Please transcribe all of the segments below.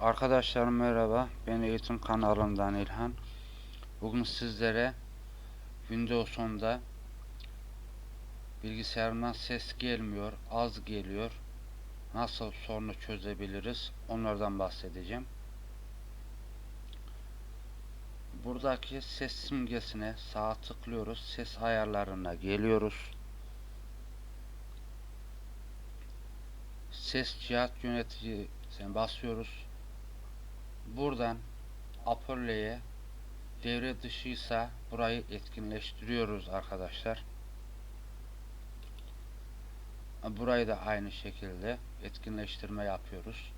Arkadaşlar merhaba. Ben eğitim kanalından İlhan. Bugün sizlere Windows 10'da bilgisayarımdan ses gelmiyor, az geliyor. Nasıl sorunu çözebiliriz? Onlardan bahsedeceğim. Buradaki ses simgesine sağa tıklıyoruz. Ses ayarlarına geliyoruz. Ses cihat yöneticisine basıyoruz. Buradan Apollo'ya devre dışıysa burayı etkinleştiriyoruz arkadaşlar. Burayı da aynı şekilde etkinleştirme yapıyoruz.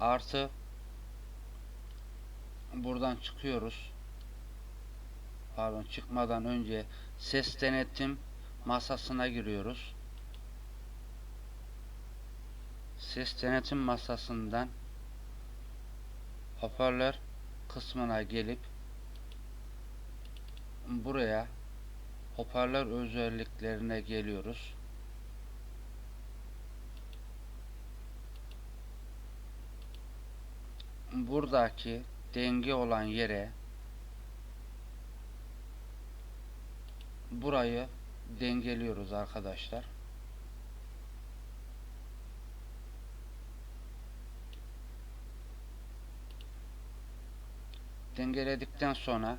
Artı buradan çıkıyoruz. Pardon çıkmadan önce ses denetim masasına giriyoruz. Ses denetim masasından hoparlör kısmına gelip buraya hoparlör özelliklerine geliyoruz. Buradaki denge olan yere burayı dengeliyoruz arkadaşlar. Dengeledikten sonra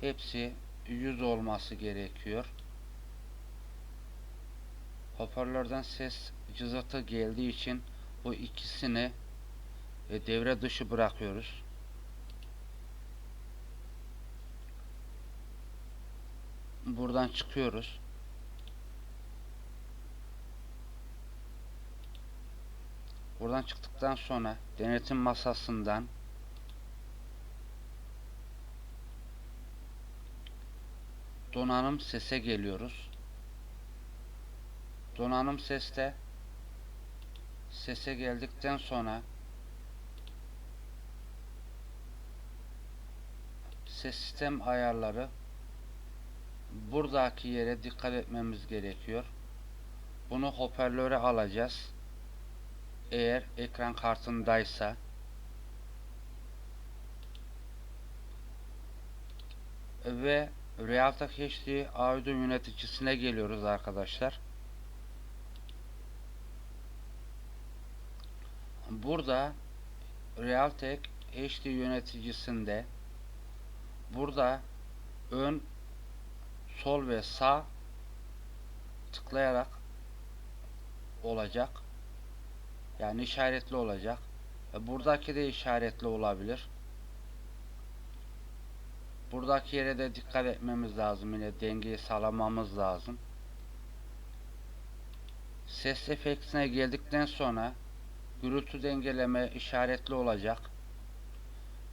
hepsi 100 olması gerekiyor. Hoparlörden ses cızırtı geldiği için bu ikisini e, devre dışı bırakıyoruz. Buradan çıkıyoruz. Buradan çıktıktan sonra denetim masasından donanım sese geliyoruz. Donanım seste sese geldikten sonra sistem ayarları buradaki yere dikkat etmemiz gerekiyor. Bunu hoparlöre alacağız. Eğer ekran kartındaysa ve Realtek HD audio yöneticisine geliyoruz arkadaşlar. Burada Realtek HD yöneticisinde burada ön sol ve sağ tıklayarak olacak. Yani işaretli olacak. Buradaki de işaretli olabilir. Buradaki yere de dikkat etmemiz lazım. Yine dengeyi sağlamamız lazım. Ses efektine geldikten sonra gürültü dengeleme işaretli olacak.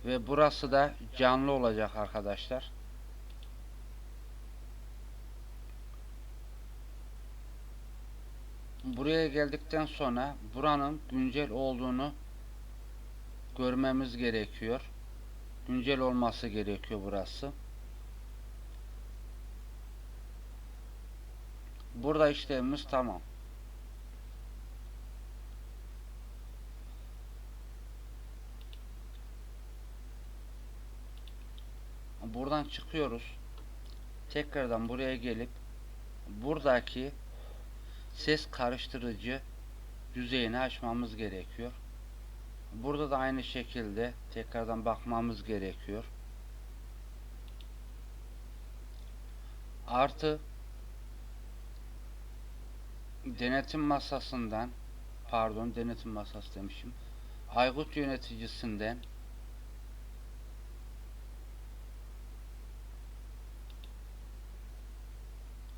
Ve burası da canlı olacak arkadaşlar. Buraya geldikten sonra buranın güncel olduğunu görmemiz gerekiyor güncel olması gerekiyor burası. Burada işlemimiz tamam. Buradan çıkıyoruz. Tekrardan buraya gelip buradaki ses karıştırıcı düzeyini açmamız gerekiyor. Burada da aynı şekilde tekrardan bakmamız gerekiyor. Artı denetim masasından pardon denetim masası demişim. Aygıt yöneticisinden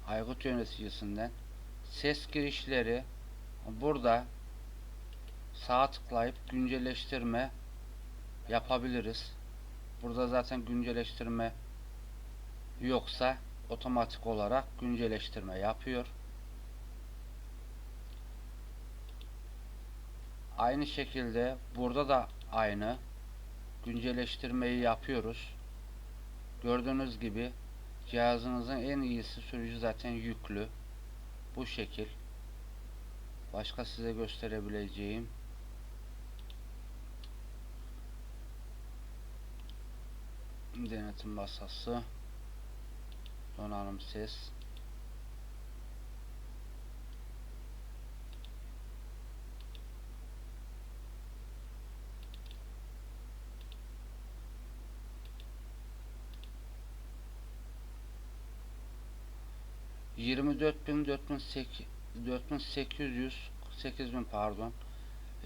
Aygıt yöneticisinden ses girişleri burada sağ tıklayıp güncelleştirme yapabiliriz. Burada zaten güncelleştirme yoksa otomatik olarak güncelleştirme yapıyor. Aynı şekilde burada da aynı güncelleştirmeyi yapıyoruz. Gördüğünüz gibi cihazınızın en iyisi sürücü zaten yüklü. Bu şekil. Başka size gösterebileceğim denetim masası donanım ses Yirmi dört bin dört bin sek- dört bin sekiz yüz sekiz bin pardon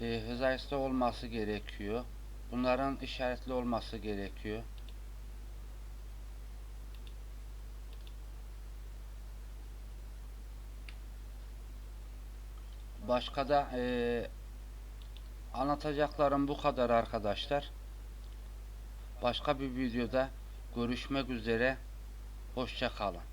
e, hızaysta olması gerekiyor. Bunların işaretli olması gerekiyor. Başka da e, anlatacaklarım bu kadar arkadaşlar. Başka bir videoda görüşmek üzere. Hoşça kalın.